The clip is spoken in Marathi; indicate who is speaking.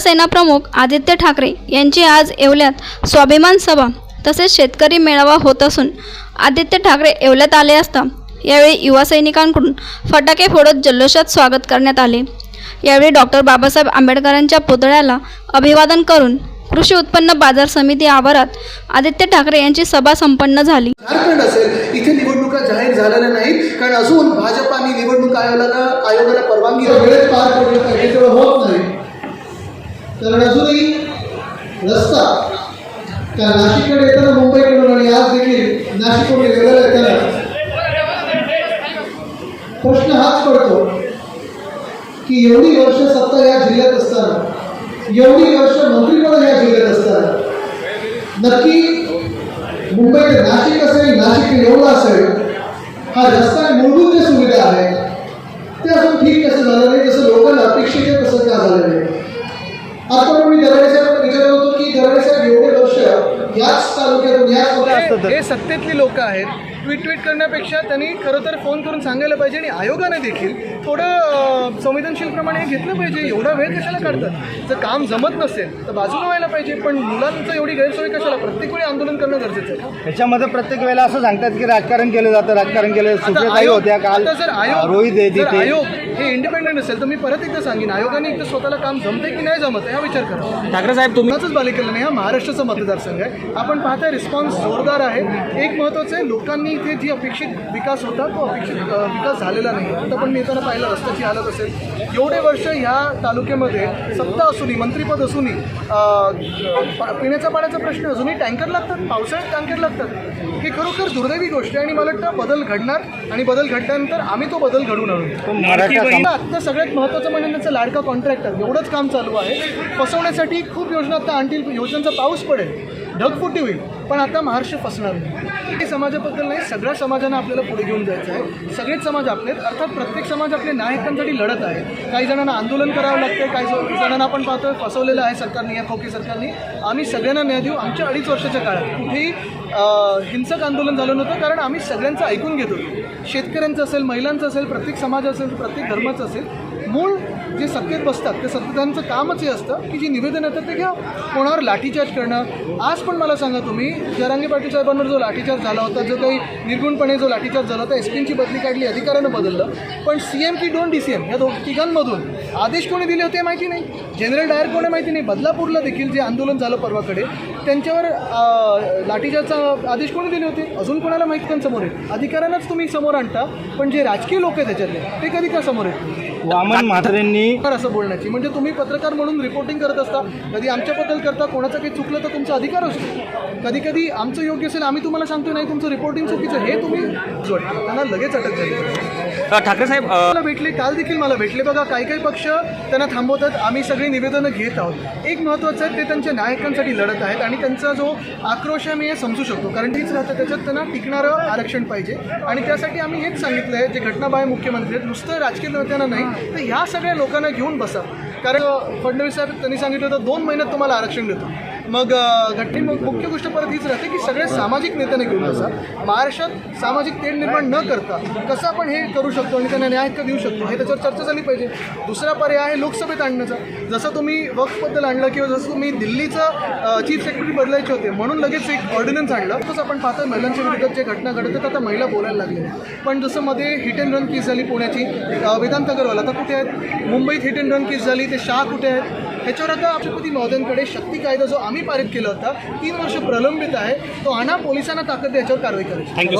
Speaker 1: सेनाप्रमुख आदित्य ठाकरे यांची आज येवल्यात. स्वाभिमान सभा तसेच शेतकरी मेळावा होत असून आदित्य ठाकरे येवल्यात आले असता यावेळी युवा सैनिकांकडून फटाके फोडत जल्लोषात स्वागत करण्यात आले. यावेळी डॉक्टर बाबासाहेब आंबेडकरांच्या पुतळ्याला अभिवादन करून कृषी उत्पन्न बाजार समिती आवारात आदित्य ठाकरे यांची सभा संपन्न झाली.
Speaker 2: झारखंड असेल इथे निवडणुका जाहीर झालेल्या नाहीत. कारण अजून भाजपाने निवडणूक आयोगाला आयोगाला परवानगी होत नाही. कारण अजूनही रस्ता त्या नाशिककडे येताना मुंबईकडून आणि आज देखील नाशिककडे गेलेला येताना प्रश्न हाच पडतो की एवढी वर्ष सत्ता या जिल्ह्यात असताना एवढी वर्ष मंत्रिपद या जिल्ह्यात असताना नक्की मुंबई ते नाशिक असेल नाशिक ते येवला असेल हा रस्ता मूलभूत ज्या सुविधा आहेत ते अजून ठीक कसं झालं नाही जसं लोकांना अपेक्षित आहे तसं का झालं नाही. आता मी दराडे साहेब विचारत होतो की दराडे साहेब एवढे वर्ष याच तालुक्यातून याच
Speaker 3: हे सत्तेतली लोक आहेत. ट्विट ट्विट करण्यापेक्षा त्यांनी खरं तर फोन करून सांगायला पाहिजे आणि आयोगाने देखील थोडं संवेदनशीलप्रमाणे हे घेतलं पाहिजे. एवढा वेळ कशाला काढतात? जर काम जमत नसेल तर बाजूला व्हायला पाहिजे. पण मुलांचं एवढी गैरसोय कशाला? प्रत्येक वेळी आंदोलन करणं गरजेचं आहे
Speaker 4: त्याच्यामध्ये प्रत्येक वेळेला असं सांगतात की राजकारण केलं जातं राजकारण केलं सुप्रियाताई होत्या काल
Speaker 3: आता जर आयोग जर आयोग हे इंडिपेंडेंट असेल तर मी परत एकदा सांगेन आयोगाने एकदा स्वतःला काम जमते की नाही जमत हा विचार करा.
Speaker 4: ठाकरे साहेब तुम्ही
Speaker 3: कुणाचंच बालेकिल्ला नाही हा महाराष्ट्राचा मतदारसंघ आहे. आपण पाहताय रिस्पॉन्स जोरदार आहे. एक महत्त्वाचं आहे लोकांनी इथे जी अपेक्षित विकास होता तो अपेक्षित विकास झालेला नाही. आता पण मी येताना पाहिलं रस्त्याची हालत असेल. एवढे वर्ष ह्या तालुक्यामध्ये सत्ता असूनही मंत्रिपद असूनही अ, प- पिण्याच्या पाण्याचा प्रश्न अजूनही टँकर लागतात? पावसाळ्यात टँकर लागतात? ही खरोखर दुर्दैवी गोष्ट आहे आणि मला वाटतं बदल घडणार आणि बदल घडल्यानंतर आम्ही तो बदल घडून आणू.
Speaker 4: मराठा सम-
Speaker 3: आता सगळ्यात महत्त्वाचं म्हणजे त्यांचं लाडका कॉन्ट्रॅक्टर. एवढंच काम चालू आहे. फसवण्यासाठी खूप योजना आता आणतील योजनांचा पाऊस पडेल. ढगफुटी होईल. पण आता महाराष्ट्र फसणार नाही. हे समाजाबद्दल नाही सगळ्या समाजानं आपल्याला पुढे घेऊन जायचं आहे. सगळेच समाज आपले आहेत. अर्थात प्रत्येक समाज आपले नायकांसाठी लढत आहे. काही जणांना आंदोलन करावं लागतं काही जणांना आपण पाहतोय फसवलेलं आहे सरकारने या खोके सरकारने. आम्ही सगळ्यांना न्याय देऊ. आमच्या अडीच वर्षाच्या काळात कुठेही हिंसक आंदोलन झालं नव्हतं. कारण आम्ही सगळ्यांचं ऐकून घेतो. शेतकऱ्यांचं असेल महिलांचं असेल प्रत्येक समाज असेल प्रत्येक धर्माचं असेल मूळ जे सत्तेत बसतात ते सत्तेदारांचं कामच हे असतं की जी निवेदन येतात ते घ्या. कोणावर लाठीचार्ज करणं. आज पण मला सांगा तुम्ही जरांगे पाटील साहेबांवर जो लाठीचार्ज झाला होता जो काही निर्गुणपणे जो लाठीचार्ज झाला होता एस पीची बदली काढली अधिकाऱ्यानं बदललं. पण सी एम की डोन डी सी एम या दोन तिघांमधून आदेश कोणी दिले होते माहिती नाही. जनरल डायर कोणी माहिती नाही. बदलापूरला देखील जे आंदोलन झालं परवाकडे त्यांच्यावर लाठीचार्जचा आदेश कोणी दिले होते? अजून कोणाला माहिती पण समोर आहे अधिकाऱ्यांनाच तुम्ही समोर आणता पण जे राजकीय लोक आहेत त्याच्यातले ते कधी का समोर आहेत
Speaker 4: वामन म्हात्रेंनी
Speaker 3: असं बोलण्याची. म्हणजे तुम्ही पत्रकार म्हणून रिपोर्टिंग करत असता. कधी आमच्याबद्दल करता कोणाचं काही चुकलं तर तुमचा अधिकार असतो. कधी कधी आमचं योग्य असेल आम्ही तुम्हाला सांगतो नाही तुमचं रिपोर्टिंग चुकीचं आहे. हे तुम्ही त्यांना लगेच अटक झाली.
Speaker 5: ठाकरे साहेब
Speaker 3: मला भेटले काल देखील मला भेटले. बघा काही काही पक्ष त्यांना थांबवतात. आम्ही सगळी निवेदनं घेत आहोत. एक महत्त्वाचं आहे ते त्यांच्या नायकांसाठी लढत आहेत आणि त्यांचा जो आक्रोश आहे मी हे समजू शकतो. कारण तीच राहतं त्याच्यात त्यांना टिकणारं आरक्षण पाहिजे. आणि त्यासाठी आम्ही हेच सांगितलं आहे जे घटनाबाह्य मुख्यमंत्री आहेत नुसतं राजकीय नेत्यांना नाही तर ह्या सगळ्या लोकांना घेऊन बसा. कारण फडणवीस साहेब त्यांनी सांगितलं होतं दोन महिन्यात तुम्हाला आरक्षण देतो. मग घटने मग मुख्य गोष्ट परत हीच राहते की सगळे सामाजिक नेत्याने घेऊन बसा महाराष्ट्रात सामाजिक तेढ निर्माण न करता कसं आपण हे करू शकतो आणि त्यांना न्याय हक्क देऊ शकतो हे त्याच्यावर चर्चा झाली पाहिजे. दुसरा पर्याय आहे लोकसभेत आणण्याचा. जसं तुम्ही वक्फबद्दल आणलं किंवा जसं तुम्ही दिल्लीचं चीफ सेक्रेटरी बदलायचे होते म्हणून लगेच एक ऑर्डिनन्स आणलं. तसंच आपण पाहतो महिलांच्या विरोधात जे घटना घडत होत्या आता महिला बोलायला लागल्या. पण जसं मध्ये हिट अँड रन केस झाली पुण्याची वेदांत अगरवाल आता कुठे आहेत? मुंबईत हिट अँड रन केस झाली ते शाह कुठे आहेत? ह्याच्यावर आता राष्ट्रपती महोदयांकडे शक्ती कायदा जो आम्ही पारित केला होता तीन वर्ष प्रलंबित आहे तो आणा पोलिसांना ताकद याच्यावर कारवाई करायची.
Speaker 5: थँक्यू